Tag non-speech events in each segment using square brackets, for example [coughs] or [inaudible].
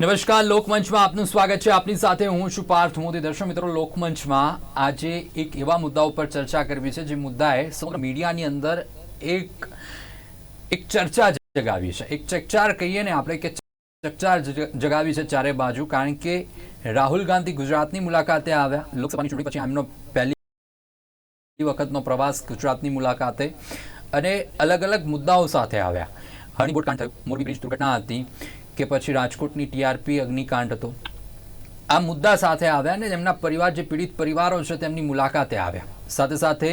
નમસ્કાર, લોકમંચમાં આપનું સ્વાગત છે. આપની સાથે હું છું પાર્થ મોદી. દર્શક મિત્રો, લોકમંચમાં આજે એક એવા મુદ્દા ઉપર ચર્ચા કરવી છે, જે મુદ્દાએ સમગ્ર મીડિયાની અંદર એક એક ચર્ચા જગાવી છે. એક ચકચાર કહીએ ને આપણે કે ચકચાર જગાવી છે ચારે બાજુ, કારણ કે રાહુલ ગાંધી ગુજરાતની મુલાકાતે આવ્યા. લોકસભાની ચૂંટણી પછી એમનો પહેલી વખતનો પ્રવાસ ગુજરાતની મુલાકાતે અને અલગ અલગ મુદ્દાઓ સાથે આવ્યા. હણીબોટ કાંડ મોરબી બ્રિજ દુર્ઘટના હતી. કે પછી રાજકોટની ટીઆરપી અગ્નિકાંડ હતો. આ મુદ્દા સાથે આવ્યા અને તેમના પરિવાર, જે પીડિત પરિવારો છે, તેમની મુલાકાતે આવ્યા. સાથે સાથે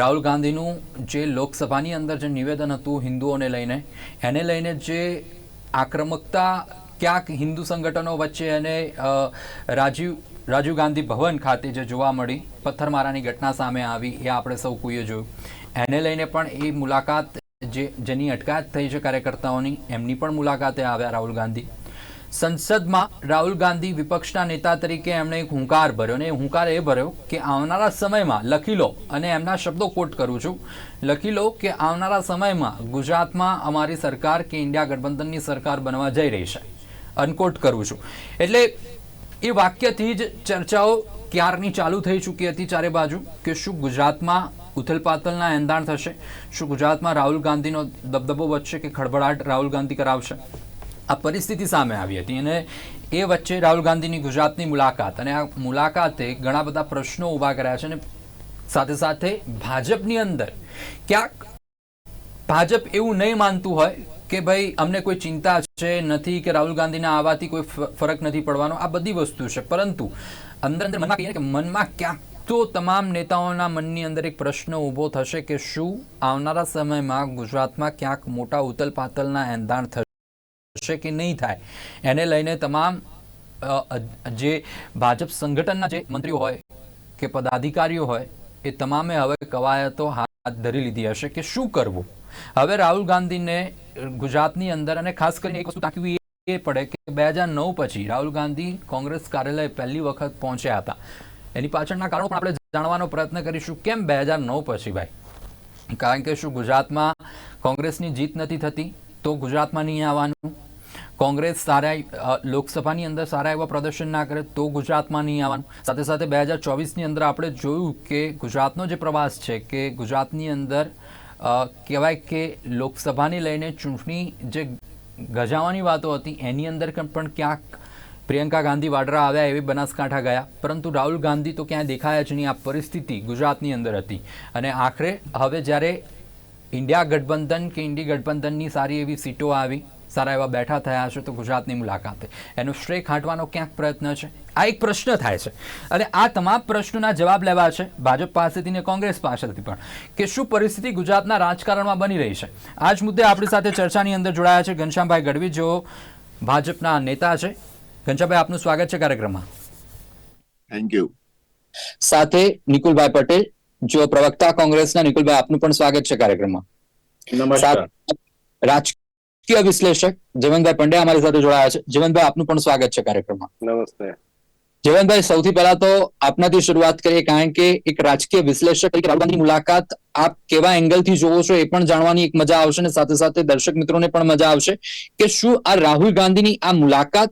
રાહુલ ગાંધીનું જે લોકસભાની અંદર જે નિવેદન હતું હિન્દુઓને લઈને, એને લઈને જે આક્રમકતા ક્યાંક હિન્દુ સંગઠનો વચ્ચે અને રાજીવ રાજીવ ગાંધી ભવન ખાતે જે જોવા મળી, પથ્થરમારાની ઘટના સામે આવી, એ આપણે સૌ કોઈએ જોયું. એને લઈને પણ એ મુલાકાત જે, જેની અટકાયત થઈ છે કાર્યકર્તાઓની, એમની પણ મુલાકાતે આવ્યા રાહુલ ગાંધી. સંસદમાં રાહુલ ગાંધી વિપક્ષના નેતા તરીકે એમણે એક હુંકાર ભર્યો અને એ હુંકાર એ ભર્યો કે આવનારા સમયમાં લખી લો અને એમના શબ્દો કોટ કરું છું. લખી લો કે આવનારા સમયમાં ગુજરાતમાં અમારી સરકાર કે ઇન્ડિયા ગઠબંધનની સરકાર બનવા જઈ રહી છે. અનકોટ કરું છું. એટલે એ વાક્યથી જ ચર્ચાઓ ક્યારની ચાલુ થઈ ચૂકી હતી ચારે બાજુ? કે શું ગુજરાતમાં ઉથલપાથલના એંધાણ થશે? શું ગુજરાતમાં રાહુલ ગાંધીનો દબદબો વધશે કે ખળભળાટ રાહુલ ગાંધી કરાવશે? આ પરિસ્થિતિ સામે આવી હતી અને એ વચ્ચે રાહુલ ગાંધીની ગુજરાતની મુલાકાત અને આ મુલાકાતે ઘણા બધા પ્રશ્નો ઊભા કર્યા છે અને સાથે સાથે ભાજપની અંદર ક્યાંક ભાજપ એવું નહીં માનતું હોય કે ભાઈ, અમને કોઈ ચિંતા છે, નથી કે રાહુલ ગાંધીના આવવાથી કોઈ ફરક નથી પડવાનો, આ બધી વસ્તુ છે. પરંતુ અંદર અંદર મનમાં કહીએ કે મનમાં ક્યાંક તો તમામ નેતાઓના મનની અંદર એક પ્રશ્ન ઊભો થશે કે શું આવનારા સમયમાં ગુજરાતમાં ક્યાંક મોટા ઉથલ પાથલના એંધાણ થશે કે નહીં થાય? એને લઈને તમામ જે ભાજપ સંગઠનના જે મંત્રીઓ હોય કે પદાધિકારીઓ હોય, એ તમામે હવે કવાયતો હાથ ધરી લીધી હશે કે શું કરવું? હવે રાહુલ ગાંધીને ગુજરાતની અંદર અને ખાસ કરીને એક વસ્તુ તાકવી એ પડે કે બે હજાર નવ પછી રાહુલ ગાંધી કોંગ્રેસ કાર્યાલય પહેલી વખત પહોંચ્યા હતા. એની પાછળના કારણો પણ આપણે જાણવાનો પ્રયત્ન કરીશું. કેમ બે હજાર નવ પછી ભાઈ? કારણ કે શું ગુજરાતમાં કોંગ્રેસની જીત નથી થતી, તો ગુજરાતમાં નહીં આવવાનું? કોંગ્રેસ સારા લોકસભાની અંદર સારા એવા પ્રદર્શન ના કરે, તો ગુજરાતમાં નહીં આવવાનું? સાથે સાથે બે હજાર ચોવીસની અંદર આપણે જોયું કે ગુજરાતનો જે પ્રવાસ છે, કે ગુજરાતની અંદર કહેવાય કે લોકસભાની લઈને ચૂંટણી જે ગજાવાની વાતો હતી. એની અંદર પણ ક્યાંક પ્રિયંકા ગાંધી વાડરા આવ્યા એવી બનાસકાંઠા ગયા. પરંતુ રાહુલ ગાંધી તો ક્યાંય દેખાયા જ નહીં. આ પરિસ્થિતિ ગુજરાતની અંદર હતી. અને આખરે હવે જ્યારે ઇન્ડિયા ગઠબંધન કે ઇન્ડી ગઠબંધનની સારી એવી સીટો આવી સારા એવા બેઠા થયા છે તો ગુજરાતની મુલાકાતે. એનો શ્રેય ખાંટવાનો ક્યાંક પ્રયત્ન છે? આ એક પ્રશ્ન થાય છે. અને આ તમામ પ્રશ્નોના જવાબ લેવા છે ભાજપ પાસેથી ને કોંગ્રેસ પાસેથી પણ. કે શું પરિસ્થિતિ ગુજરાતના રાજકારણમાં બની રહી છે? આ જ મુદ્દે આપણી સાથે ચર્ચાની અંદર જોડાયા છે ઘનશ્યામભાઈ ગઢવી જેઓ ભાજપના નેતા છે. ઘનશ્યામભાઈ આપનું સ્વાગત છે કાર્યક્રમમાં. થેન્ક યુ સાથે નિકુલભાઈ પટેલ જો પ્રવક્તા કોંગ્રેસના. નિકુલભાઈ આપનું પણ સ્વાગત છે કાર્યક્રમમાં. નમસ્કાર. રાજકીય વિશ્લેષક જીવનભાઈ પંડ્યા અમારી સાથે જોડાયા છે. જીવનભાઈ આપનું પણ સ્વાગત છે કાર્યક્રમમાં. નમસ્તે. જીવનભાઈ સૌથી પહેલા તો આપનાથી શરૂઆત કરીએ કારણ કે એક રાજકીય વિશ્લેષક તરીકે રાહુલ મુલાકાત આપ કેવા એંગલથી જોવો છો એ પણ જાણવાની એક મજા આવશે અને સાથે સાથે દર્શક મિત્રોને પણ મજા આવશે કે શું આ રાહુલ ગાંધીની આ મુલાકાત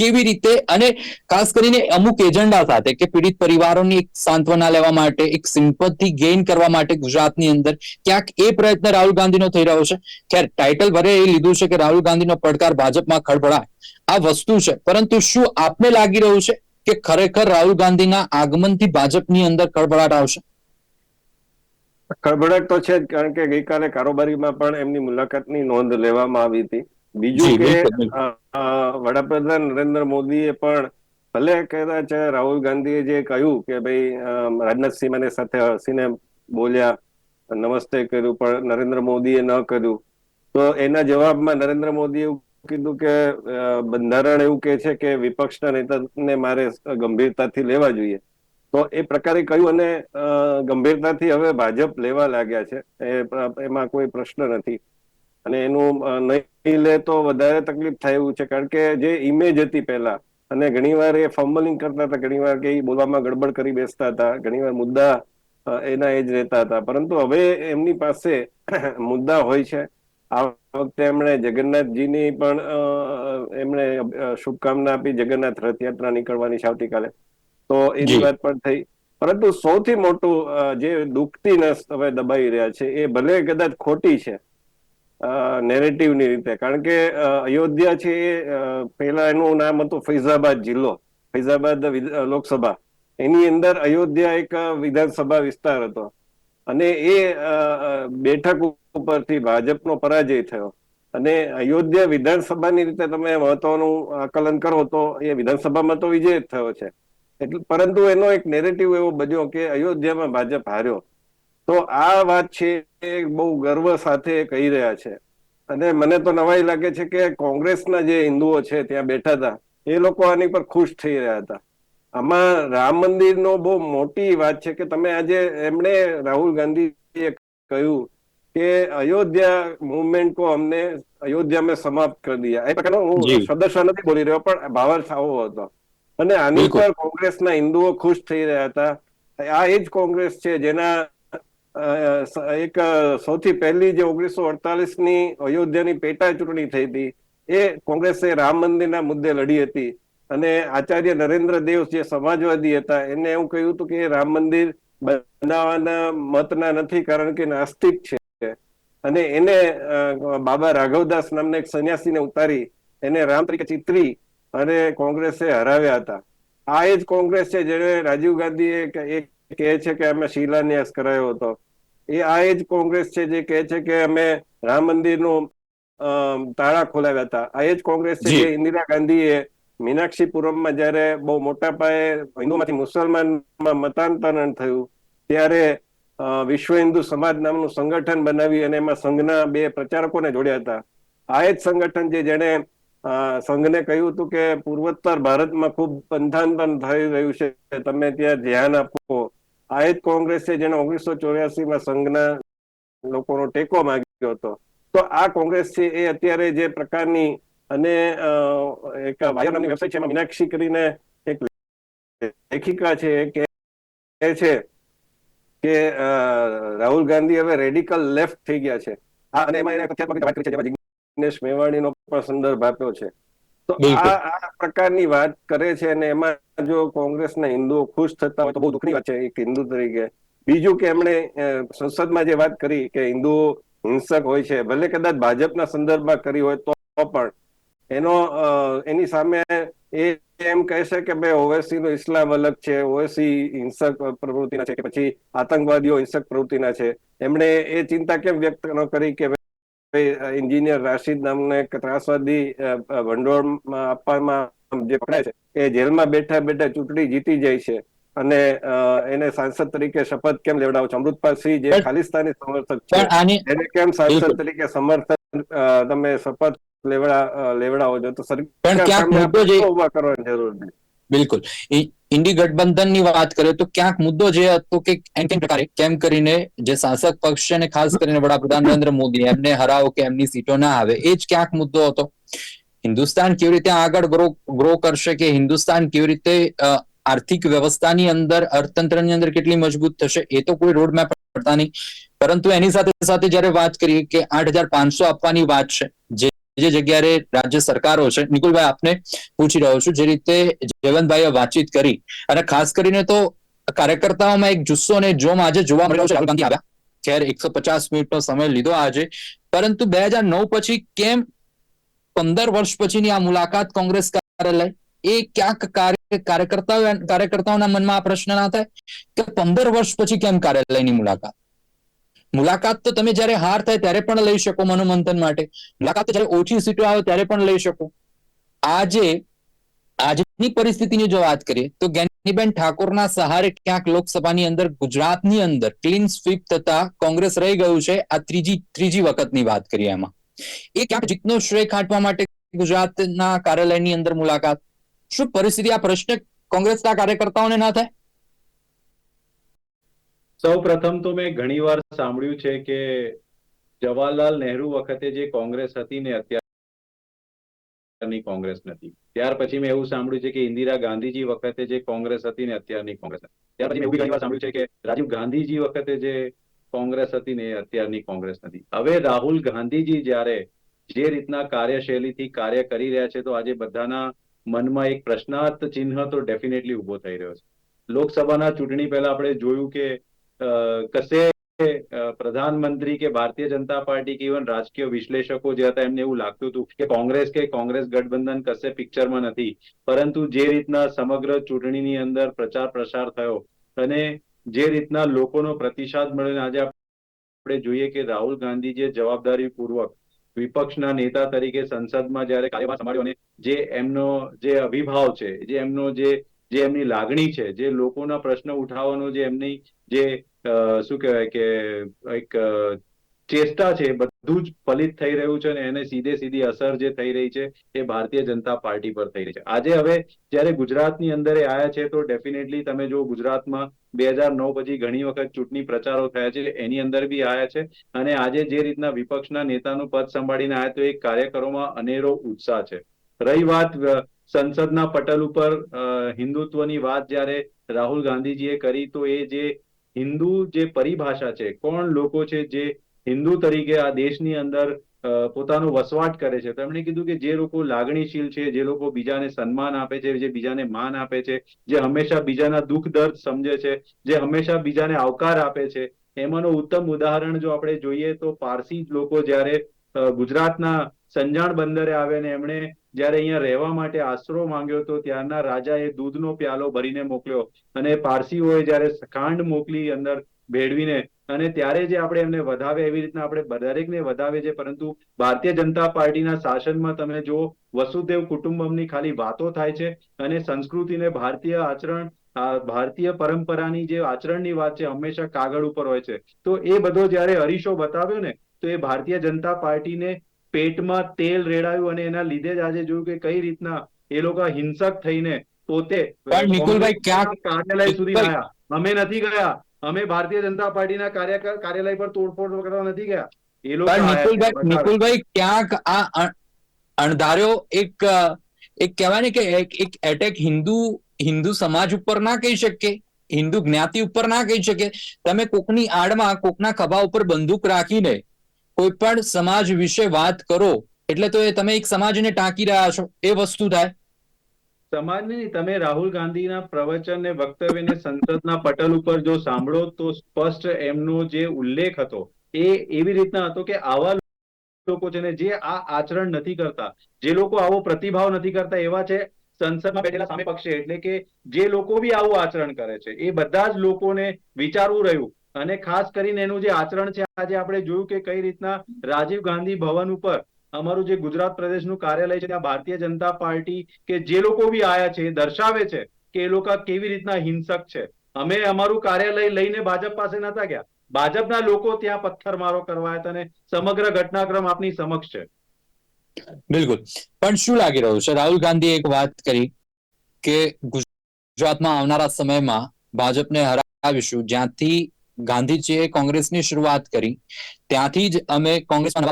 કેવી રીતે અને ખાસ કરીને અમુક એજન્ડા સાથે કે પીડિત પરિવારોની એક સાંત્વના લેવા માટે, એક સિમ્પથી ગેઇન કરવા માટે ગુજરાતની અંદર ક્યાંક એ પ્રયત્ન રાહુલ ગાંધીનો થઈ રહ્યો છે. ખેર ટાઇટલ ભરે એ લીધું છે કે રાહુલ ગાંધીનો પડકાર ભાજપમાં ખળભળાય આ વસ્તુ છે. પરંતુ શું આપને લાગી રહ્યું છે કે ખરેખર રાહુલ ગાંધીના આગમનથી ભાજપની અંદર ખળભળાટ આવશે? ખળભળાટ તો છે જ, કારણ કે ગઈકાલે કારોબારીમાં પણ એમની મુલાકાતની નોંધ લેવામાં આવી હતી. બીજું કે વડાપ્રધાન નરેન્દ્ર મોદીએ પણ ભલે કદાચ રાહુલ ગાંધીએ જે કહ્યું કે ભાઈ રાજનાથસિંહ મને સાથે હસીને બોલ્યા નમસ્તે કર્યું પણ નરેન્દ્ર મોદીએ ન કર્યું તો એના જવાબમાં નરેન્દ્ર મોદીએ એવું કીધું કે બંધારણ એવું કે છે કે વિપક્ષના નેતાને મારે ગંભીરતાથી લેવા જોઈએ. તો એ પ્રકારે કહ્યું અને ગંભીરતાથી હવે ભાજપ લેવા લાગ્યા છે. એમાં કોઈ પ્રશ્ન નથી. અને એનું નહીં લે તો વધારે તકલીફ થાય એવું છે. કારણ કે જે ઇમેજ હતી પહેલા અને ઘણીવાર એ ફમ્બલિંગ કરતા હતા ઘણીવાર કે બોલવામાં ગડબડ કરી બેસતા હતા ઘણીવાર મુદ્દા એના એ જ રહેતા હતા. પરંતુ હવે એમની પાસે [coughs] મુદ્દા હોય છે. આ વખતે એમણે જગન્નાથજીની પણ એમણે શુભકામના આપી જગન્નાથ રથયાત્રા નીકળવાની છે આવતીકાલે. તો એની વાત પણ થઈ. પરંતુ સૌથી મોટું જે દુખતી નસ હવે દબાઈ રહ્યા છે એ ભલે કદાચ ખોટી છે નેરેટિવની રીતે. કારણ કે અયોધ્યા છે પહેલા એનું નામ હતું ફૈઝાબાદ જિલ્લો, ફૈઝાબાદ લોકસભા. એની અંદર અયોધ્યા એક વિધાનસભા વિસ્તાર હતો. અને એ બેઠક ઉપરથી ભાજપનો પરાજય થયો. અને અયોધ્યા વિધાનસભાની રીતે તમે મહત્વનું આકલન કરો તો એ વિધાનસભામાં તો વિજય થયો છે. એટલે, પરંતુ એનો એક નેરેટિવ એવો બન્યો કે અયોધ્યામાં ભાજપ હાર્યો. તો આ વાત છે એ બહુ ગર્વ સાથે કહી રહ્યા છે. અને મને તો નવાઈ લાગે છે કે કોંગ્રેસના જે હિન્દુઓ છે ત્યાં બેઠા હતા એ લોકો આની પર ખુશ થઈ રહ્યા હતા. આમાં રામ મંદિરનો બહુ મોટી વાત છે કે તમે આજે એમણે રાહુલ ગાંધીએ કહ્યું કે અયોધ્યા મુવમેન્ટ કો અમને અયોધ્યા મેં સમાપ્ત કરી દિયા. એ પ્રકારનો હું સદસ્ય નથી બોલી રહ્યો પણ ભાવાર્થ આવો હતો. અને આની પર કોંગ્રેસના હિન્દુઓ ખુશ થઈ રહ્યા હતા. આ એ જ કોંગ્રેસ છે જેના એક સૌથી પહેલી જે ઓગણીસો અડતાલીસની અયોધ્યાની પેટા ચૂંટણી થઈ હતી, એ કોંગ્રેસે રામ મંદિરના મુદ્દે લડી હતી. અને આચાર્ય નરેન્દ્ર દેવ જે સમાજવાદી હતા એને એવું કહ્યું હતું કે રામ મંદિર બનાવવાના મતના નથી કારણ કે નાસ્તિક છે. અને એને બાબા રાઘવદાસ નામના એક સંન્યાસીને ઉતારી એને રામ તરીકે ચિતરી અને કોંગ્રેસે હરાવ્યા હતા. આ એ જ કોંગ્રેસ છે જેને રાજીવ ગાંધીએ ક- એ કહે છે કે અમે શિલાન્યાસ કરાયો હતો. એ આ એ જ કોંગ્રેસ છે જે કહે છે કે અમે રામ મંદિરનું તાળા ખોલાવ્યા હતા. આ એ જ કોંગ્રેસ છે જી. ઇન્દિરા ગાંધીએ મીનાક્ષીપુરમમાં જયારે બહુ મોટા પાયે હિન્દુમાંથી મુસલમાનમાં મતાંતરણ થયું ત્યારે વિશ્વ હિન્દુ સમાજ નામનું સંગઠન બનાવી અને એમાં સંઘના બે પ્રચારકોને જોડ્યા હતા. આ જ સંગઠન જે જેણે સંઘને કહ્યું હતું કે પૂર્વોત્તર ભારતમાં ખૂબ બંધાંતરણ થઈ રહ્યું છે. તમે ત્યાં ધ્યાન આપો. આ એ જ કોંગ્રેસ છે જેણે ઓગણીસો ચોર્યાસીમાં સંઘના લોકોનો ટેકો માંગ્યો હતો. તો આ કોંગ્રેસ છે એ અત્યારે જે પ્રકારની અને એક વાયર નામની છે એમાં મીનાક્ષી કરીને એક લેખિકા છે, એ કહે કહે છે કે રાહુલ ગાંધી હવે રેડિકલ લેફ્ટ થઈ ગયા છે. આ અને એમાં એને વાત કરી મેવાણીનો પણ સંદર્ભ આપ્યો છે. તો આ આ પ્રકારની વાત કરે છે અને એમાં જો કોંગ્રેસના હિન્દુઓ ખુશ થતા હોય તો બહુ દુઃખની વાત છે એક હિન્દુ તરીકે. બીજું કે એમણે સંસદમાં જે વાત કરી કે હિન્દુઓ હિંસક હોય છે ભલે કદાચ ભાજપના સંદર્ભમાં કરી હોય તો પણ એનો એની સામે એ એમ કહેશે કે ભાઈ ઓવેસી નો ઇસ્લામ અલગ છે ઓવેસી હિંસક પ્રવૃત્તિના છે કે પછી આતંકવાદીઓ હિંસક પ્રવૃત્તિના છે. એમણે એ ચિંતા કેમ વ્યક્ત ન કરી કે એન્જિનિયર રાશિદ નામને ત્રાસવાદી ભંડોળમાં આપવામાં જે પકડાય છે એ જેલમાં બેઠા બેઠા ચૂંટણી જીતી જાય છે અને એને સાંસદ તરીકે શપથ કેમ લેવડાવો છો? અમૃતપાલ સિંહ જે ખાલિસ્તાની સમર્થક છે એને કેમ સાંસદ તરીકે સમર્થન તમે શપથ લેવડા લેવડાવો છો? તો સરકાર ઊભા કરવાની જરૂર નથી. બિલકુલ. ઇન્ડી ગઠબંધનની વાત કરીએ તો ક્યાંક મુદ્દો જે હતો કે એન્ટી પ્રકારે? કેમ કરીને જે શાસક પક્ષ છે અને ખાસ કરીને વડાપ્રધાન નરેન્દ્ર મોદી, એમને હરાવો કે એમની સીટો ના આવે, એ જ ક્યાંક મુદ્દો હતો. હિન્દુસ્તાન કેવી રીતે આગળ ગ્રો ગ્રો કરશે કે હિન્દુસ્તાન કેવી રીતે આર્થિક વ્યવસ્થાની અંદર, અર્થતંત્રની અંદર કેટલી મજબૂત થશે, એ તો કોઈ રોડ પડતા નહીં. પરંતુ એની સાથે સાથે જ્યારે વાત કરીએ કે આઠ હજાર પાંચસો આપવાની વાત છે જે જગ્યાએ રાજ્ય સરકારો છે, નિકુલભાઈ, આપને પૂછી રહ્યો છું, જે રીતે જયવંતભાઈએ વાતચીત કરી અને ખાસ કરીને તો કાર્યકર્તાઓમાં એક જુસ્સો અને જોમ આજે જોવા મળ્યો છે, રાહુલ ગાંધી આવ્યા. ખેર એકસો પચાસ મિનિટનો સમય લીધો આજે. પરંતુ બે હજાર નવ પછી કેમ પંદર વર્ષ પછીની આ મુલાકાત કોંગ્રેસ કાર્યાલય? એ ક્યાંક કાર્યકર્તાઓ, કાર્યકર્તાઓના મનમાં આ પ્રશ્ન ના થાય? કે પંદર વર્ષ પછી કેમ કાર્યાલયની મુલાકાત? મુલાકાત તો તમે જયારે હાર થાય ત્યારે પણ લઈ શકો મનોમંથન માટે. મુલાકાત તો જયારે ઓછી સીટો આવે ત્યારે પણ લઈ શકો. આજે, આજની પરિસ્થિતિની જો વાત કરીએ, તો જ્ઞાનીબેન ઠાકોરના સહારે ક્યાંક લોકસભાની અંદર, ગુજરાતની અંદર ક્લીન સ્વીપ થતા કોંગ્રેસ રહી ગયું છે. આ ત્રીજી ત્રીજી વખતની વાત કરીએ એમાં. એ ક્યાંક જીતનો શ્રેય ખાટવા માટે ગુજરાતના કાર્યાલયની અંદર મુલાકાત. શું પરિસ્થિતિ, આ પ્રશ્ન કોંગ્રેસના કાર્યકર્તાઓને ના થાય? સૌ પ્રથમ તો મેં ઘણીવાર સાંભળ્યું છે કે જવાહરલાલ નહેરુ વખતે જે કોંગ્રેસ હતી ને અત્યારની કોંગ્રેસ નથી. ત્યાર પછી મેં એવું સાંભળ્યું છે કે ઇન્દિરા ગાંધીજી વખતે જે કોંગ્રેસ હતી ને અત્યારની કોંગ્રેસ ત્યાર પછી મેં એવું ઘણીવાર સાંભળ્યું છે કે રાજીવ ગાંધીજી વખતે જે કોંગ્રેસ હતી ને અત્યારની કોંગ્રેસ નથી. હવે રાહુલ ગાંધીજી જ્યારે જે રીતના કાર્યશૈલીથી કાર્ય કરી રહ્યા છે તો આજે બધાના મનમાં એક પ્રશ્નાર્થ ચિહ્ન તો ડેફિનેટલી ઊભો થઈ રહ્યો છે. લોકસભાના ચૂંટણી પહેલા આપણે જોયું કે કશે પ્રધાનમંત્રી કે ભારતીય જનતા પાર્ટી કે ઇવન રાજકીય વિશ્લેષકો જે હતા એમને એવું લાગતું હતું કે કોંગ્રેસ કે કોંગ્રેસ ગઠબંધન કશે પિક્ચરમાં નથી પરંતુ જે રીતના સમગ્ર ચૂંટણીની અંદર પ્રચાર પ્રસાર થયો અને જે રીતના લોકોનો પ્રતિસાદ મળ્યો આજે આપણે જોઈએ કે રાહુલ ગાંધી જે જવાબદારી પૂર્વક વિપક્ષના નેતા તરીકે સંસદમાં જયારે કાર્યભાર સંભાળ્યો અને જે એમનો જે અભિભાવ છે જે એમનો જે જે એમની લાગણી છે, જે લોકોના પ્રશ્ન ઉઠાવવાનો જે એમની જે શું કહેવાય કે, એક ચેષ્ટા છે, બધું જ ફલિત થઈ રહ્યું છે અને એને સીધે સીધી અસર જે થઈ રહી છે, એ ભારતીય જનતા પાર્ટી પર થઈ રહી છે. આજે હવે જ્યારે ગુજરાતની અંદર આવ્યા છે, તો ડેફિનેટલી તમે જો ગુજરાતમાં બે હજાર નવ પછી ઘણી વખત ચૂંટણી પ્રચારો થયા છે, એની અંદર બી આવ્યા છે અને આજે જે રીતના વિપક્ષના નેતાનું પદ સંભાળીને આયા, તો એ કાર્યકરોમાં અનેરો ઉત્સાહ છે. રહી વાત સંસદના પટલ ઉપર હિન્દુત્વની વાત જ્યારે રાહુલ ગાંધીજીએ કરી, તો એ જે હિન્દુ જે પરિભાષા છે, કોણ લોકો છે જે હિન્દુ તરીકે આ દેશની અંદર પોતાનો વસવાટ કરે છે તેમણે કીધું કે જે લોકો લાગણીશીલ છે, જે લોકો બીજાને સન્માન આપે છે, જે બીજાને માન આપે છે, જે હંમેશા બીજાના દુઃખ દર્દ સમજે છે, જે હંમેશા બીજાને આવકાર આપે છે, એમાંનું ઉત્તમ ઉદાહરણ જો આપણે જોઈએ તો પારસી લોકો જ્યારે ગુજરાતના સંજાણ બંદરે આવે ને એમણે જ્યારે અહીંયા રહેવા માટે આશરો માંગ્યો તો ત્યારના રાજાએ દૂધનો પ્યાલો ભરીને મોકલ્યો અને પારસીઓએ જ્યારે ખાંડ મોકલી અંદર ભેળવીને અને ત્યારે જે આપણે એમને વધાવે એવી રીતના આપણે દરેકને વધાવે છે, પરંતુ ભારતીય જનતા પાર્ટીના શાસનમાં તમે જો વસુદેવ કુટુંબમની ખાલી વાતો થાય છે અને સંસ્કૃતિને ભારતીય આચરણ ભારતીય પરંપરાની જે આચરણની વાત છે હંમેશા કાગળ ઉપર હોય છે. તો એ બધો જ્યારે હરીશો બતાવ્યો ને, તો એ ભારતીય જનતા પાર્ટીને પેટમાં તેલ રેડાયું અને એના લીધે જ આજે જોયું કે કઈ રીતના એ લોકો હિંસક થઈને પોતે પણ નિકુલભાઈ ક્યાંક- કાર્યાલય સુધી ગયા અમે નથી ગયા. અમે ભારતીય જનતા પાર્ટીના કાર્ય કાર્યાલય પર તોડફોડ કરવા નથી ગયા. એ લોકો નિકુલભાઈ નિકુલભાઈ ક્યાંક આ અણધાર્યો એક એક કહેવાય ને કે એક એક એટેક હિન્દુ હિન્દુ સમાજ ઉપર ના કહી શકે હિન્દુ જ્ઞાતિ ઉપર ના કહી શકે તમે કોકની આડમાં કોકના ખભા ઉપર બંદૂક રાખીને કોઈ પણ સમાજ વિશે વાત કરો એટલે તો એ તમે એક સમાજને ટાંકી રહ્યા છો એ વસ્તુ થાય. સમાજને નહીં, તમે રાહુલ ગાંધીના પ્રવચન ને વક્તવ્યને સંસદના પટલ ઉપર જો સાંભળો તો સ્પષ્ટ એમનો જે ઉલ્લેખ હતો એ એવી રીતના હતો કે આવા લોકો છે ને જે આ આચરણ નથી કરતા જે લોકો આવો પ્રતિભાવ નથી કરતા એવા છે સંસદમાં બેઠેલા સામે પક્ષે. એટલે કે જે લોકો બી આવું આચરણ કરે છે એ બધા જ લોકોને વિચારવું રહ્યું. અને ખાસ કરીને એનું જે આચરણ છે, આજે આપણે જોયું કે કઈ રીતના રાજીવ ગાંધી ભવન ઉપર અમારું જે ગુજરાત પ્રદેશનું કાર્યાલય છે, ત્યાં ભારતીય જનતા પાર્ટી કે જે લોકો બી આયા છે દર્શાવે છે કે એ લોકો કેવી રીતના હિંસક છે. અમે અમારું કાર્યાલય લઈને ભાજપ પાસે નતા ગયા. ભાજપના લોકો ત્યાં પથ્થરમારો કરવા હતા અને સમગ્ર ઘટનાક્રમ આપની સમક્ષ છે. બિલકુલ. પણ શું લાગી રહ્યું છે? રાહુલ ગાંધી એક વાત કરી કે ગુજરાતમાં આવનારા સમયમાં ભાજપને હરાવીશું. જ્યાંથી ગાંધીજીએ કોંગ્રેસની શરૂઆત કરી. ત્યાંથી જ અમે કોંગ્રેસમાં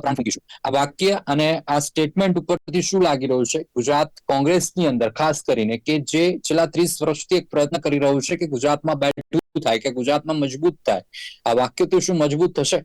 આ વાક્ય અને આ સ્ટેટમેન્ટ ઉપરથી શું લાગી રહ્યું છે? ગુજરાત કોંગ્રેસની અંદર, ખાસ કરીને કે જે છેલ્લા ત્રીસ વર્ષથી એક પ્રયત્ન કરી રહ્યું છે કે ગુજરાતમાં બેઠું થાય, કે ગુજરાતમાં મજબૂત થાય. આ વાક્ય તો શું મજબૂત થશે?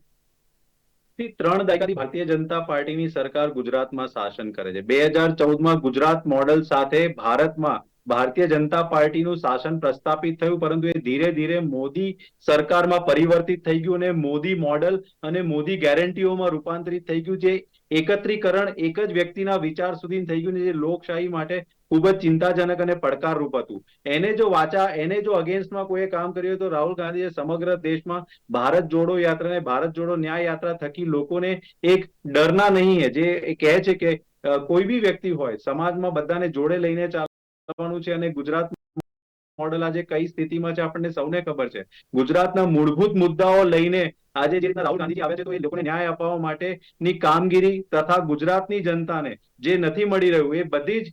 ત્રણ દાયકાથી ભારતીય જનતા પાર્ટીની સરકાર ગુજરાતમાં શાસન કરે છે. બે હજાર ચૌદમાં ગુજરાત મોડલ સાથે ભારતમાં ભારતીય જનતા પાર્ટીનું શાસન પ્રસ્થાપિત થયું, પરંતુ એ ધીરે ધીરે મોદી સરકારમાં પરિવર્તિત થઈ ગયું અને મોદી મોડલ અને મોદી ગેરંટીઓમાં રૂપાંતરિત થઈ ગયું, જે એકત્રીકરણ એક જ વ્યક્તિના વિચાર સુધી થઈ ગયું જે લોકશાહી માટે ખૂબ જ ચિંતાજનક અને પડકારરૂપ હતું. એને જો વાચા, એને જો અગેન્સ્ટમાં કોઈએ કામ કર્યું તો રાહુલ ગાંધીએ સમગ્ર દેશમાં ભારત જોડો યાત્રા ને ભારત જોડો ન્યાય યાત્રા થકી લોકોને એક ડરના નહીં જે કહે છે કે કોઈ બી વ્યક્તિ હોય, સમાજમાં બધાને જોડે લઈને ચાલવાનું છે અને ગુજરાત મોડલ આજે કઈ સ્થિતિમાં છે આપણને સૌને ખબર છે. ગુજરાતના મૂળભૂત મુદ્દાઓ લઈને આજે જે રીતના રાહુલ ગાંધીજી આવે છે તો એ લોકોને ન્યાય અપાવવા માટેની કામગીરી તથા ગુજરાતની જનતાને જે નથી મળી રહ્યું એ બધી જ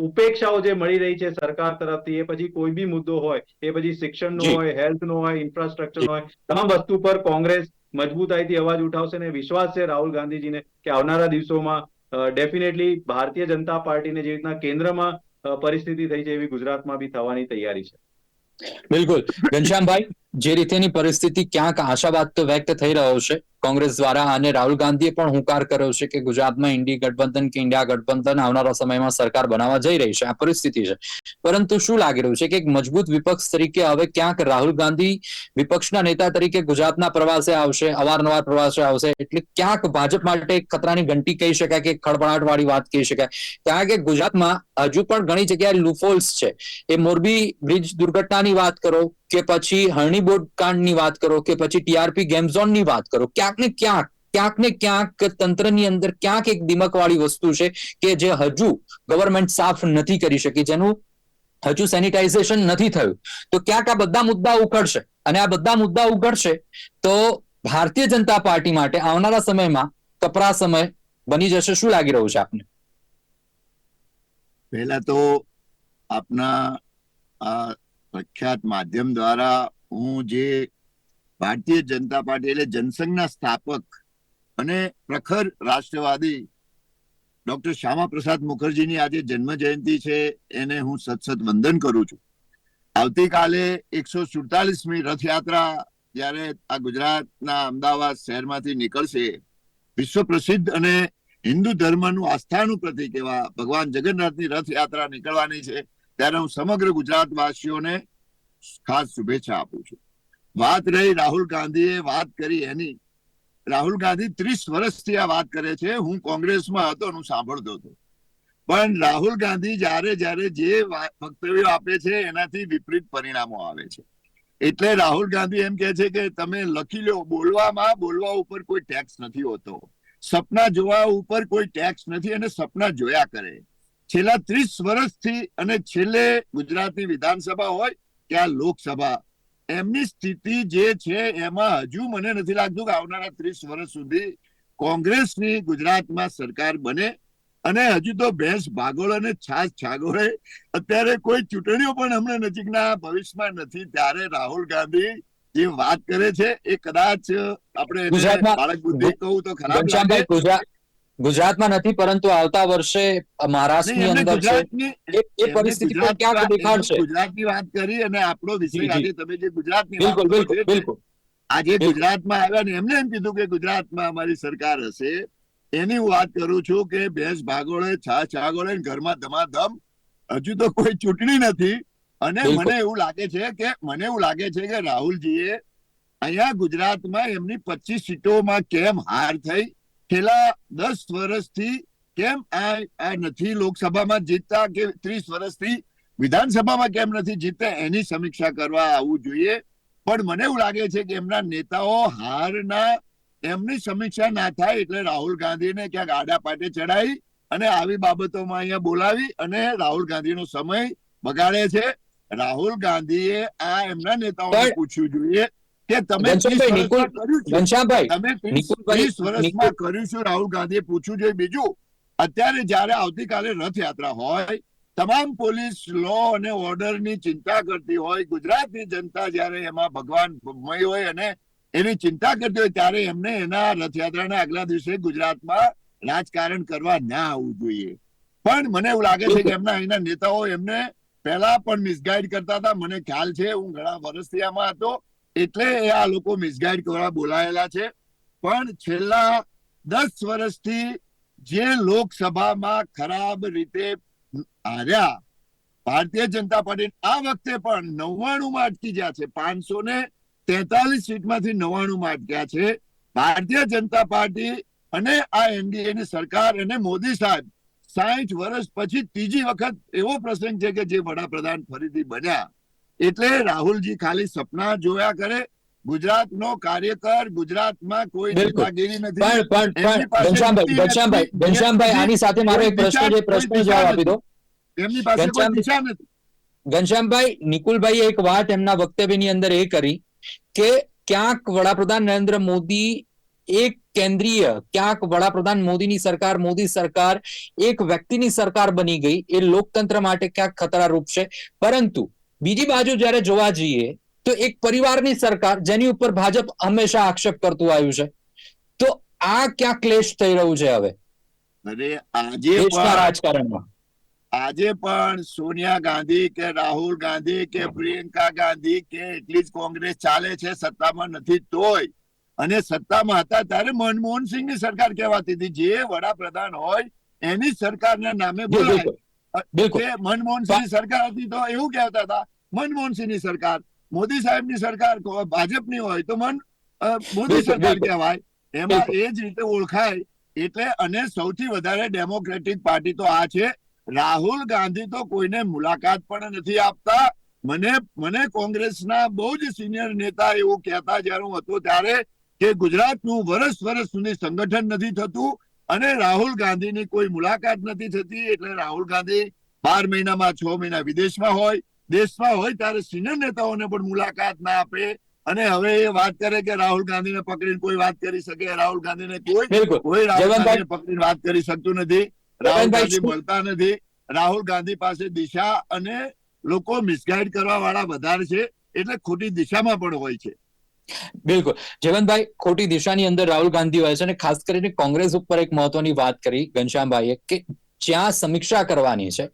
ઉપેક્ષાઓ જે મળી રહી છે સરકાર તરફથી એ પછી કોઈ બી મુદ્દો હોય એ પછી શિક્ષણનો નો હોય હેલ્થનો હોય ઇન્ફ્રાસ્ટ્રક્ચર હોય તમામ વસ્તુ પર કોંગ્રેસ મજબૂતાઈથી અવાજ ઉઠાવશે અને વિશ્વાસ છે રાહુલ ગાંધીજીને કે આવનારા દિવસોમાં ડેફિનેટલી ભારતીય જનતા પાર્ટીને જે રીતના કેન્દ્રમાં પરિસ્થિતિ થઈ છે એવી ગુજરાતમાં બી થવાની તૈયારી છે. બિલકુલ. ઘનશ્યામભાઈ જે રીતેની પરિસ્થિતિ ક્યાંક આશાવાદ તો વ્યક્ત થઈ રહ્યો છે. કોંગ્રેસ દ્વારા અને રાહુલ ગાંધીએ પણ હુંકાર કર્યો છે કે ગુજરાતમાં ઇન્ડી ગઠબંધન કે ઇન્ડિયા ગઠબંધન આવનારા સમયમાં સરકાર બનાવવા જઈ રહી છે. આ પરિસ્થિતિ છે. પરંતુ શું લાગી રહ્યું છે કે એક મજબૂત વિપક્ષ તરીકે હવે ક્યાંક રાહુલ ગાંધી વિપક્ષના નેતા તરીકે ગુજરાતના પ્રવાસે આવશે, અવારનવાર પ્રવાસે આવશે, એટલે ક્યાંક ભાજપ માટે એક ખતરાની ઘંટી કહી શકાય કે ખળભળાટ વાળી વાત કહી શકાય. કારણ કે ગુજરાતમાં હજુ પણ ઘણી જગ્યાએ લુફોલ્સ છે. એ મોરબી બ્રિજ દુર્ઘટનાની વાત કરો કે પછી હરણી બોર્ડ કાંડની વાત કરો કે પછી ટીઆરપી ગેમ ઝોનની વાત કરો, ક્યાંક ને ક્યાંક ક્યાંક ને ક્યાંક તંત્રની અંદર ક્યાંક એક દિમક વાળી વસ્તુ છે કે જે હજુ ગવર્મેન્ટ સાફ નથી કરી શકી, જેનું હજુ સેનિટાઇઝેશન નથી થયું. તો ક્યાંક આ બધા મુદ્દા ઉકળશે અને આ બધા મુદ્દા ઉકળશે તો ભારતીય જનતા પાર્ટી માટે આવનારા સમયમાં કપરા સમય બની જશે. શું લાગી રહ્યું છે આપને? પહેલા તો આપના આ પ્રખ્યાત માધ્યમ દ્વારા હું જે ભારતીય જનતા પાર્ટી એટલે જનસંઘના સ્થાપક અને પ્રખર રાષ્ટ્રવાદી ડોક્ટર શ્યામા પ્રસાદ મુખર્જીની આજે જન્મ જયંતિ છે, એને હું સતસત વંદન કરું છું. આવતીકાલે એકસો સુડતાલીસમી રથયાત્રા જ્યારે આ ગુજરાતના અમદાવાદ શહેરમાંથી નીકળશે, વિશ્વ પ્રસિદ્ધ અને હિન્દુ ધર્મનું આસ્થાનું પ્રતિક એવા ભગવાન જગન્નાથની રથયાત્રા નીકળવાની છે. ત્યારે હું સમગ્ર ગુજરાતવાસીઓને ખાસ શુભેચ્છા આપું છું. વાત રહી રાહુલ ગાંધીએ વાત કરી એની. રાહુલ ગાંધી ત્રીસ વર્ષથી આ વાત કરે છે. હું કોંગ્રેસમાં હતો હું સાંભળતો હતો. પણ રાહુલ ગાંધી જ્યારે જ્યારે જે વક્તવ્યો આપે છે એનાથી વિપરીત પરિણામો આવે છે. એટલે રાહુલ ગાંધી એમ કે છે કે તમે લખી લો, બોલવામાં, બોલવા ઉપર કોઈ ટેક્સ નથી હોતો. સપના જોવા ઉપર કોઈ ટેક્સ નથી અને સપના જોયા કરે. છેલ્લા ત્રીસ વર્ષથી અને છેલ્લે ગુજરાતની વિધાનસભા હોય કે આ લોકસભા એમની સ્થિતિ જે છે એમાં હજુ મને નથી લાગતું કે આવનારા ત્રીસ વર્ષ સુધી કોંગ્રેસની ગુજરાતમાં સરકાર બને. અને હજુ તો ભેંસ ભાગોળ અને છાસ છાગોળે અત્યારે કોઈ ચૂંટણીઓ પણ હમણાં નજીકના ભવિષ્યમાં નથી. ત્યારે રાહુલ ગાંધી જે વાત કરે છે એ કદાચ આપણે બાળક બુદ્ધિ કહું તો ખરાબ ગુજરાતમાં નથી પરંતુ આવતા વર્ષે મહારાષ્ટ્રની અંદર છે. એ પરિસ્થિતિ પણ ક્યાં દેખાડશે. ગુજરાતની વાત કરી અને આપણો વિષય આજે તમે જે ગુજરાતની બિલકુલ બિલકુલ બિલકુલ. આજે ગુજરાતમાં આવ્યા ને એમને એમ કીધું કે ગુજરાતમાં અમારી સરકાર હશે. એની હું વાત કરું છું કે ભેંસ ભાગોળે છા છાગોળે ઘરમાં ધમાધમ હજુ તો કોઈ ચૂંટણી નથી. અને મને એવું લાગે છે કે મને એવું લાગે છે કે રાહુલજીએ અહીંયા ગુજરાતમાં એમની પચીસ સીટોમાં કેમ હાર થઈ છેલ્લા દસ વર્ષથી કેમ આ આ નથી લોકસભામાં જીતતા કે ત્રીસ વર્ષથી વિધાનસભામાં કેમ નથી જીતતા એની સમીક્ષા કરવા આવવું જોઈએ. પણ મને એવું લાગે છે કે એમના નેતાઓ હારના એમની સમીક્ષા ના થાય એટલે રાહુલ ગાંધીને ક્યાંક આડા પાટે ચડાવી અને આવી બાબતોમાં અહીંયા બોલાવી અને રાહુલ ગાંધીનો સમય બગાડે છે. રાહુલ ગાંધીએ આ એમના નેતાઓને પૂછવું જોઈએ. કે તમે ઘનશ્યામભાઈ, 30 નિકુલ- વર્ષમાં કર્યું શું રાહુલ ગાંધીએ પૂછવું જોઈએ. બીજું અત્યારે જયારે આવતીકાલે રથયાત્રા હોય તમામ પોલીસ લો અને ઓર્ડરની ચિંતા કરતી હોય ગુજરાતની જનતા જયારે એમાં ભગવાન ભમય હોય અને એની ચિંતા કરતી હોય ત્યારે એમને એના રથયાત્રાના આગલા દિવસે ગુજરાતમાં રાજકારણ કરવા ના આવવું જોઈએ. પણ મને એવું લાગે છે કે એમના અહીંના નેતાઓ એમને પહેલા પણ મિસગાઈડ કરતા હતા. મને ખ્યાલ છે હું ઘણા વર્ષથી આમાં હતો. એટલે આ લોકો મિસગાઈડ કરવા બોલાયેલા છે. પણ છેલ્લા દસ વર્ષથી જે લોકસભામાં ખરાબ રીતે હાર્યા, ભારતીય જનતા પાર્ટી આ વખતે પણ નવ્વાણું અટકી ગયા છે. પાંચસો ને તેતાલીસ સીટમાંથી નવ્વાણું માં અટક્યા છે. ભારતીય જનતા પાર્ટી અને આ એનડીએ ની સરકાર અને મોદી સાહેબ સાહીઠ વર્ષ પછી ત્રીજી વખત એવો પ્રસંગ છે કે જે વડાપ્રધાન ફરીથી બન્યા. એટલે રાહુલજી ખાલી સપના જોયા કરે. ગુજરાતનો કાર્યકર ગુજરાતમાં કોઈ. નથી. પણ પણ ઘનશ્યામભાઈ ઘનશ્યામભાઈ ઘનશ્યામભાઈ આની સાથે મારો એક પ્રશ્ન છે પ્રશ્ન જવાબ આપી દો એમની પાસે કોઈ દિશા નથી. ઘનશ્યામભાઈ નિકુલભાઈ એક વાત એમના વક્તવ્યની અંદર એ કરી કે ક્યાંક વડાપ્રધાન નરેન્દ્ર મોદી એક કેન્દ્રીય ક્યાંક વડાપ્રધાન મોદીની સરકાર મોદી સરકાર એક વ્યક્તિની સરકાર બની ગઈ. એ લોકતંત્ર માટે ક્યાંક ખતરારૂપ છે. પરંતુ બીજી બાજુ જ્યારે જોવા જઈએ તો એક પરિવારની સરકાર જેની ઉપર ભાજપ હંમેશા આક્ષેપ કરતું આવ્યું છે. તો આ ક્યાં ક્લેશ થઈ રહ્યું છે હવે? અરે આજે રાજકારણમાં. આજે પણ સોનિયા ગાંધી કે રાહુલ ગાંધી કે પ્રિયંકા ગાંધી કે એટલી જ કોંગ્રેસ ચાલે છે સત્તામાં નથી તોય. અને સત્તામાં હતા ત્યારે મનમોહન સિંહની સરકાર કહેવાતી હતી. જે વડાપ્રધાન હોય એની સરકારના નામે બોલાય. બિલકુલ. મનમોહન સિંહ સરકાર હતી તો એવું કહેતા હતા મનમોહન સિંહની સરકાર મોદી સાહેબની સરકાર ભાજપની હોય તો મન મોદી સરકાર કહેવાય. એમાં એ જ રીતે ઓળખાય એટલે અને સૌથી વધારે ડેમોક્રેટિક પાર્ટી તો આ છે. રાહુલ ગાંધી તો કોઈને મુલાકાત પણ નથી આપતા. મને મને કોંગ્રેસના બહુ જ સિનિયર નેતા એવું કહેતા જ્યારે હું હતો ત્યારે કે ગુજરાતનું વર્ષ વર્ષ સુધી સંગઠન નથી થતું. અને રાહુલ ગાંધીની કોઈ મુલાકાત નથી થતી એટલે રાહુલ ગાંધી બાર મહિનામાં છ મહિના વિદેશમાં હોય દેશમાં હોય ત્યારે સિનિયર નેતાઓને પણ મુલાકાત ના આપે. અને હવે એ વાત કરે કે રાહુલ ગાંધીને પકડીને કોઈ વાત કરી શકે રાહુલ ગાંધીને કોઈ કોઈ રાહુલ ગાંધીને પકડીને વાત કરી શકતું નથી. રાહુલ ગાંધી બોલતા મળતા નથી. રાહુલ ગાંધી પાસે દિશા અને લોકો મિસગાઈડ કરવા વાળા વધારે છે એટલે ખોટી દિશામાં પણ હોય છે. બિલકુલ. જીવનભાઈ ખોટી દિશાની અંદર રાહુલ ગાંધી હોય છે અને ખાસ કરીને કોંગ્રેસ ઉપર એક મહત્વની વાત કરી ઘનશ્યામભાઈએ કે જ્યાં સમીક્ષા કરવાની છે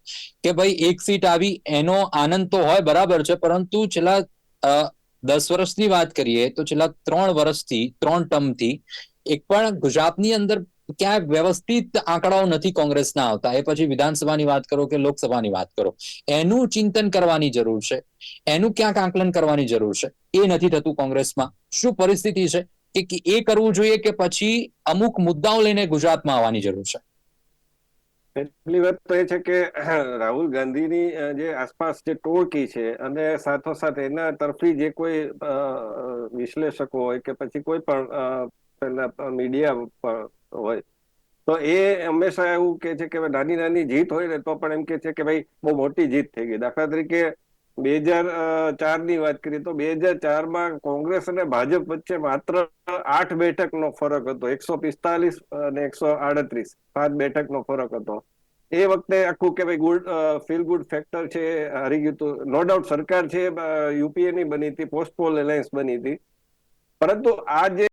કે ભાઈ એક સીટ આવી એનો આનંદ તો હોય બરાબર છે, પરંતુ છેલ્લા દસ વર્ષની વાત કરીએ તો છેલ્લા ત્રણ વર્ષથી, ત્રણ ટર્મથી એક પણ ગુજરાતની અંદર ક્યાંય વ્યવસ્થિત આંકડાઓ નથી કોંગ્રેસના આવતા. એ પછી વિધાનસભાની વાત કરો કે લોકસભાની વાત કરો. એનું ચિંતન કરવાની જરૂર છે. એનું ક્યાંક આંકલન કરવાની જરૂર છે. એ નથી થતું કોંગ્રેસમાં. શું પરિસ્થિતિ છે? કે એ કરવું જોઈએ કે પછી અમુક મુદ્દાઓ લઈને ગુજરાતમાં આવવાની જરૂર છે? પહેલી વાત તો એ છે કે, [clears throat] રાહુલ ગાંધીની જે આસપાસ જે ટોળકી છે અને સાથોસાથ એના તરફી જે કોઈ વિશ્લેષકો હોય કે પછી કોઈ પણ મીડિયા હોય. તો એ હંમેશા એવું કે છે કે નાની નાની જીત હોય ને તો પણ એમ કે છે કે ભાઈ બહુ મોટી જીત થઈ ગઈ. દાખલા તરીકે બે હજાર ચારની વાત કરીએ તો બે હજાર ચારમાં કોંગ્રેસ અને ભાજપ વચ્ચે માત્ર આઠ બેઠકનો ફરક હતો. એકસો પિસ્તાલીસ અને એકસો આડત્રીસ પાંચ બેઠક નો ફરક હતો. એ વખતે આખું કે ભાઈ ગુડ ફીલ ગુડ ફેક્ટર છે હારી ગયું હતું. નો ડાઉટ સરકાર છે યુપીએ ની બની હતી પોસ્ટ પોલ એલાયન્સ બની હતી. પરંતુ આ જે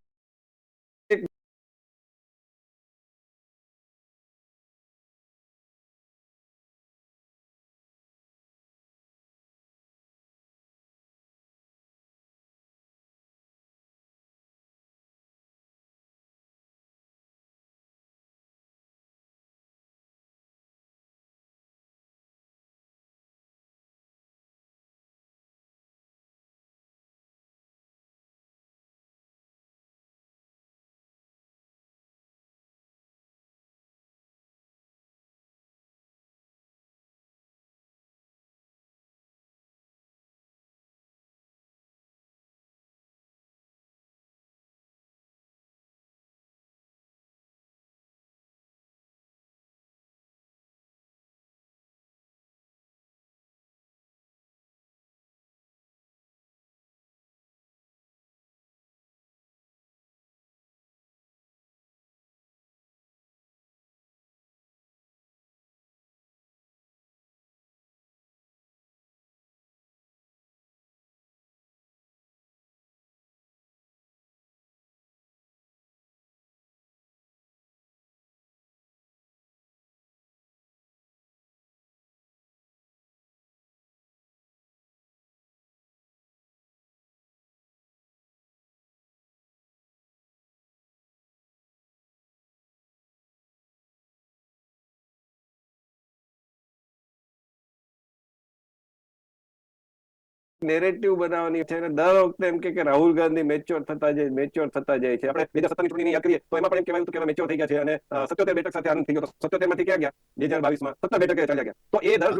નેરેટિવ બનાવવાની છે અને દર વખતે એમ કે કે રાહુલ ગાંધી મેચ્યોર થતા જાય મેચ્યોર થતા જાય છે. આપણે બે હજાર સત્તરની ચૂંટણીની યાદ કરીએ તો એમાં પણ એમ કહેવાયું કે મેચ્યોર થઈ ગયા છે અને સત્યોતેર બેઠક સાથે આનંદ થઈ ગયો સત્યોતેરમાંથી ક્યાં ગયા? બે હજાર બાવીસમાં. સત્તર બેઠકે ચાલ્યા ગયા. તો એ દર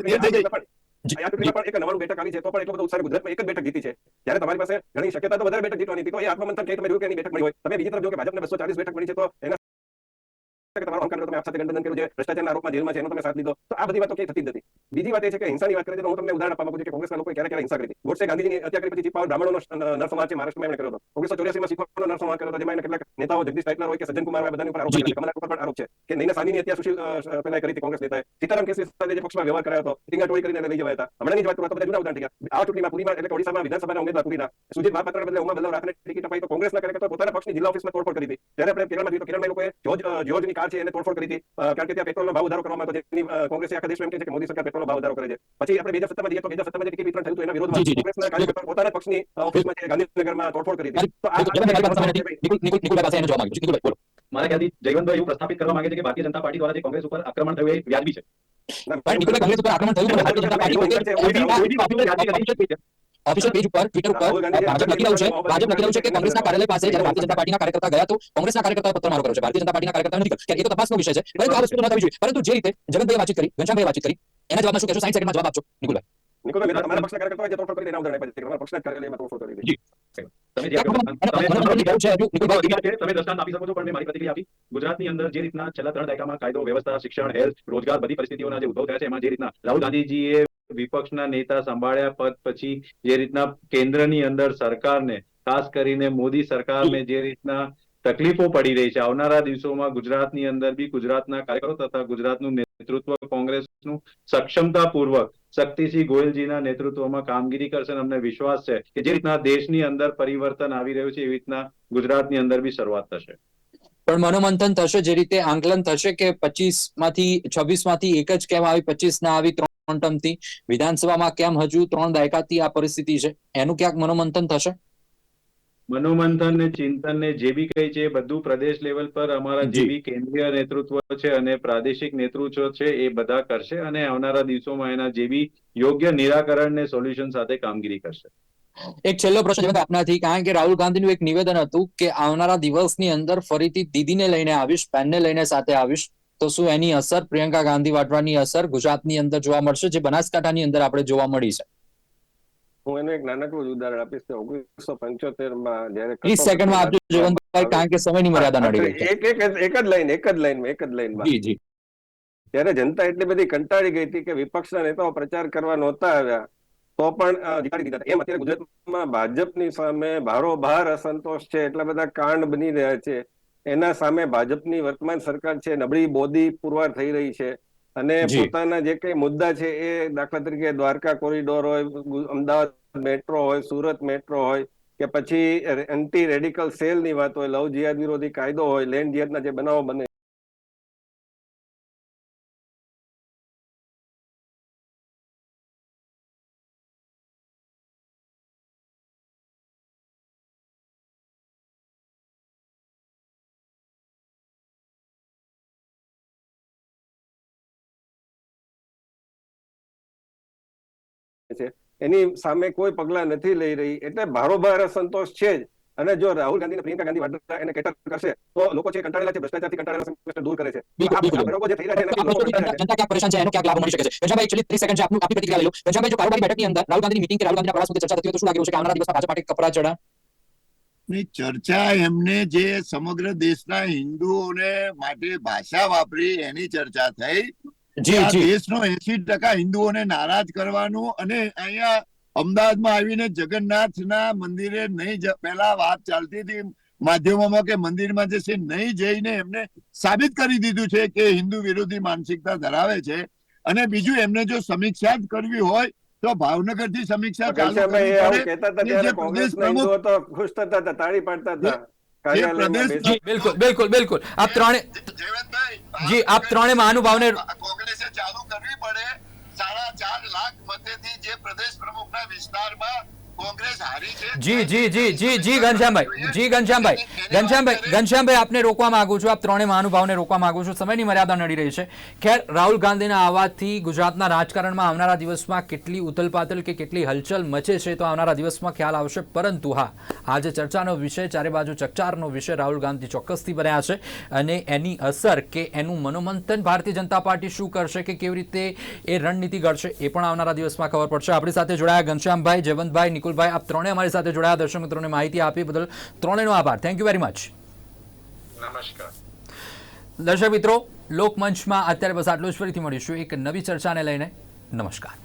એક નવાણું બેઠક આવી છે તો પણ એટલો બધો ઉત્સાહ ગુજરાતમાં એક જ બેઠક જીતી છે. જ્યારે તમારી પાસે ઘણી શક્યતા તો વધારે બેઠક જીતવાની હતી. તો એ આત્મમંથન કે તમે જોયું કે એની બેઠક મળી હોય. તમે બીજી તરફ જો કે ભાજપને બસો ચાલીસ બેઠક મળી છે તો એના કે તમારો અહંકાર તમે આપ સાથે ગઠબંધન કર્યું છે ભ્રષ્ટાચારના આરોપમાં જેલમાં છે એનો તમે સાથ લીધો તો આ બધી વાતો ક્યાંય થતી જ નથી. બીજી વાત એ છે કે હિંસાની વાત કરીએ તો હું તમને ઉદાહરણ આપવા માંગુ છું કે કોંગ્રેસના લોકોએ ક્યારે ક્યારે હિંસા કરી ગોડસે ગાંધીજીની હત્યા કરી પછી ચીપાવન બ્રાહ્મણોનો નરસંહાર છે મહારાષ્ટ્રમાં એમણે કર્યો હતો. ઓગણીસો ચોર્યાસીમાં શીખોનો નરસંહાર કર્યો હતો જેમાં એના કેટલાક નેતાઓ જગદીશ ટાઈટલર હોય કે સજ્જન કુમાર બધાની ઉપર આરોપ છે કમલનાથ ઉપર પણ આરોપ છે કે નૈના સાનીની હત્યા સુશીલ અ, અ, કરી હતી કોંગ્રેસ નેતાએ. સીતારામ કેસરી સાથે જે પક્ષમાં વ્યવહાર કરાયો હતો ટીંગા કરીને લઈ જવાયા હતા. હમણાંની જ વાત કરું તો બધા જૂના ઉદાહરણ થઈ ગયા આ ચૂંટણીમાં પુરીમાં એટલે ઓડિશામાં વિધાનસભાના ઉમેદવાર પુરીના સુજીત મહાપાત્રના બદલે ઉમા બલ્લવ રાખને ટિકિટ અપાઈ તો કોંગ્રેસના કાર્યકર્તાઓ પોતાના પક્ષની જિલ્લા ઓફિસમાં તોડફોડ કરી હતી. જ્યારે આપણે કેરળમાં જોઈએ તો કેરળમાં લોકોએ જ્યોર્જ જ્યોર્જની કાર છે એને તોડફોડ કરી હતી કારણ કે ત્યાં પેટ્રોલનો ભાવ વધારો કરવામાં આવ્યો હતો જેની કોંગ્રેસે આખા દેશમાં એમ છે કે મોદી સરકાર પેટ્રોલનો ભાવ વધારો કરે છે પછી આપણે બે હજાર સત્તરમાં જઈએ તો બે હજાર સત્તરમાં ટિકિટ વિતરણ થયું એના વિરોધમાં. કોંગ્રેસના કાર્યકર્તા પોતાના પક્ષની ઓફિસમાં જે ગાંધીનગરમાં તોડફોડ કરી હતી તો આ જગનભાઈ, મારી પાસે સમય નથી. નિકુલ- નિકુલ- નિકુલભાઈ પાસે એને જવાબ માંગ્યું છે. નિકુલભાઈ, બોલો. મારા ખ્યાલથી જયવંતભાઈ એવું પ્રસ્થાપિત કરવા માંગે છે કે ભારતીય જનતા પાર્ટી દ્વારા જે કોંગ્રેસ ઉપર આક્રમણ થયું એ વ્યાજબી છે ના, ભાઈ, કોંગ્રેસ ઉપર આક્રમણ થયું પણ ભારતીય જનતા પાર્ટી પોતે ઓફિશિયલ પેજ ઉપર ટ્વિટર ઉપર ભાજપ લખી રહ્યું છે. ભાજપ લખી રહ્યું છે કે કોંગ્રેસના કાર્યાલય પાસે જ્યારે ભારતીય જનતા પાર્ટીના કાર્યકર્તા ગયા તો કોંગ્રેસના કાર્યકર્તાએ પત્રમારો કર્યો છે. ભારતીય જનતા પાર્ટીના કાર્યકર્તા નથી કર્યો. એ તો તપાસનો વિષય છે. પરંતુ આ વસ્તુ ન થવી જોઈએ. પરંતુ જે રીતે જગનભાઈ વાતચીત કરી ઘનશ્યામભાઈ વાતચીત કરી એના જવાબમાં શું કહેશો? સાઈઠ સેકન્ડમાં જવાબ આપજો નિકુલભાઈ. નિકુલભાઈ તમારા પક્ષના કાર્યકર્તાઓએ જે તોડફોડ કરી એના ઉદાહરણ આપી છે તમારા પક્ષના કાર્યાલયમાં તોડફોડ કરી હતી. તમે દ્રષ્ટાંત આપી શકો છો પણ મેં મારી પ્રતિક્રિયા આપી. ગુજરાતની અંદર જે રીતના છેલ્લા ત્રણ દાયકામાં કાયદો વ્યવસ્થા શિક્ષણ હેલ્થ રોજગાર બધી પરિસ્થિતિઓના જે ઉદ્ભવ થયા છે એમાં જે રીતના રાહુલ ગાંધીજીએ વિપક્ષના નેતા સંભાળ્યા પદ પછી જે રીતના કેન્દ્રની અંદર સરકારને ખાસ કરીને મોદી સરકારને જે રીતના તકલીફો પડી રહી છે. આવનારા દિવસોમાં ગુજરાતની અંદર બી ગુજરાતના કાર્યકરો તથા ગુજરાતનું નેતૃત્વ કોંગ્રેસનું સક્ષમતાપૂર્વક શક્તિસિંહ ગોયલજીના નેતૃત્વમાં કામગીરી કરશે અમને વિશ્વાસ છે કે જે રીતના દેશની અંદર પરિવર્તન આવી રહ્યું છે, એવી રીતના ગુજરાતની અંદર બી શરૂઆત થશે. પણ મનોમંથન થશે જે રીતે આંકલન થશે કે પચીસમાંથી છવ્વીસમાંથી એક જ કેમ આવી, પચીસ ના આવી, ત્રણ ટર્મથી વિધાનસભામાં કેમ હજુ ત્રણ દાયકાથી આ પરિસ્થિતિ છે? એનું ક્યાંક મનોમંથન થશે? મનોમંથન ને ચિંતન ને જે બી કઈ છે બધું પ્રદેશ લેવલ પર અમારા જે બી કેન્દ્રીય નેતૃત્વ છે અને પ્રાદેશિક નેતૃત્વ છે એ બધા કરશે અને આવનારા દિવસોમાં એના જે બી યોગ્ય નિરાકરણ ને સોલ્યુશન સાથે કામગીરી કરશે. એક છેલ્લો પ્રશ્ન આપનાથી. કારણ કે રાહુલ ગાંધીનું એક નિવેદન હતું કે આવનારા દિવસની અંદર ફરીથી દીદીને લઈને આવીશ બેનને લઈને સાથે આવીશ. તો શું એની અસર પ્રિયંકા ગાંધી વાડરાની અસર ગુજરાતની અંદર જોવા મળશે જે બનાસકાંઠાની અંદર આપણે જોવા મળી છે? હું એનું એક નાનકડું ઉદાહરણ આપીશ કે ઓગણીસો પંચોતેરમાં જયારે ત્રીસ સેકન્ડમાં આપજો જયવંતભાઈ કારણ કે સમયની મર્યાદા નડી ગઈ એક એક એક જ લાઈન એક જ લાઈનમાં એક જ લાઈનમાં. જી જી. ત્યારે જનતા એટલી બધી કંટાળી ગઈ હતી કે વિપક્ષના નેતાઓ પ્રચાર કરવા નહોતા આવ્યા. તો પણ જીતાડી દીધા. એમ અત્યારે ગુજરાતમાં ભાજપની સામે ભારોભાર અસંતોષ છે એટલા બધા કાંડ બની રહ્યા છે. એના સામે ભાજપની વર્તમાન સરકાર છે નબળી બોદી પુરવાર થઈ રહી છે. અને પોતાના જે કઈ મુદ્દા છે એ દાખલા તરીકે દ્વારકા કોરિડોર હોય અમદાવાદ મેટ્રો હોય સુરત મેટ્રો હોય કે પછી એન્ટી રેડિકલ સેલની વાત હોય લવ જિહાદ વિરોધી કાયદો હોય લેન્ડ જિહાદના જે બનાવો બને છે. એની સામે કોઈ પગલા નથી લઈ રહી. એટલે ભારોભાર સંતોષ છે જ. અને જો રાહુલ ગાંધી પ્રિયંકા ગાંધી વાડ્રા એને કેટર કરશે તો લોકો છે કંટાળેલા છે ભ્રષ્ટાચારથી કંટાળેલા સંઘર્ષને દૂર કરે છે. પ્રયોગો જે થઈ રહ્યા છે. લોકો જનતા ક્યાં પરેશાન છે? એનો ક્યાં લાભ મળી શકે છે? રજાભાઈ એકચુઅલી ત્રીસ સેકન્ડ છે આપનું આપની પ્રતિક્રિયા લઈ લો. રજાભાઈ જો કારોબારી બેઠકની અંદર રાહુલ ગાંધીની મીટિંગ કે રાહુલ ગાંધીના પ્રવાસ મુદ્દે ચર્ચા થતી હોય તો શું લાગે રહ્યું છે કે આવનારા દિવસમાં ભાજપ માટે કપરા ચડા ની ચર્ચા એમને જે સમગ્ર દેશના હિન્દુઓને માટે ભાષા વાપરી એની ચર્ચા થઈ. જી જી. દેશનો એસી ટકા હિન્દુઓને નારાજ કરવાનું અને અહીંયા અમદાવાદમાં આવીને જગન્નાથના મંદિરે નહીં પહેલા વાત ચાલતી હતી માધ્યમોમાં કે મંદિરમાં જશે નહીં જઈને એમને સાબિત કરી દીધું છે કે હિન્દુ વિરોધી માનસિકતા ધરાવે છે. અને બીજું એમને જો સમીક્ષા જ કરવી હોય તો ભાવનગરથી સમીક્ષા ચાલુ કરવી પડે. જે ખુશ થતા હતા તાળી પાડતા હતા. બિલકુલ બિલકુલ બિલકુલ. આપ ત્રણે જયવંતભાઈ, જી, આપ ત્રણે મહાનુભાવને- કોંગ્રેસે ચાલુ કરવી પડે. સાડા ચાર લાખ મતેથી જે પ્રદેશ પ્રમુખના વિસ્તારમાં જી જી જી જી જી ઘનશ્યામભાઈ જી ઘનશ્યામભાઈ ઘનશ્યામભાઈ ઘનશ્યામભાઈ આપને રોકવા માંગુ છું આપ ત્રણે મહાનુભાવને રોકવા માંગુ છું. સમયની મર્યાદા નડી રહી છે. ખેર રાહુલ ગાંધીના આવાજથી ગુજરાતના રાજકારણમાં આવનારા દિવસમાં કેટલી ઉથલપાથલ કે કેટલી હલચલ મચે છે તો આવનારા દિવસમાં ખ્યાલ આવશે. પરંતુ હા આજે ચર્ચાનો વિષય ચારે બાજુ ચકચારનો વિષય રાહુલ ગાંધી ચોક્કસથી બન્યા છે. અને એની અસર કે એનું મનોમંથન ભારતીય જનતા પાર્ટી શું કરશે કે કેવી રીતે એ રણનીતિ ઘડશે એ પણ આવનારા દિવસમાં ખબર પડશે. આપણી સાથે જોડાયા ઘનશ્યામભાઈ જયવંતભાઈ નિકુલભાઈ આપ ત્રણે અમારી સાથે જોડાયા. દર્શક મિત્રોને માહિતી આપી બદલ ત્રણેયનો આભાર. થેન્ક યુ વેરી મચ નમસ્કાર. દર્શક મિત્રો લોકમંચમાં અત્યારે બસ આટલું જ. ફરીથી મળીશું એક નવી ચર્ચાને લઈને. નમસ્કાર.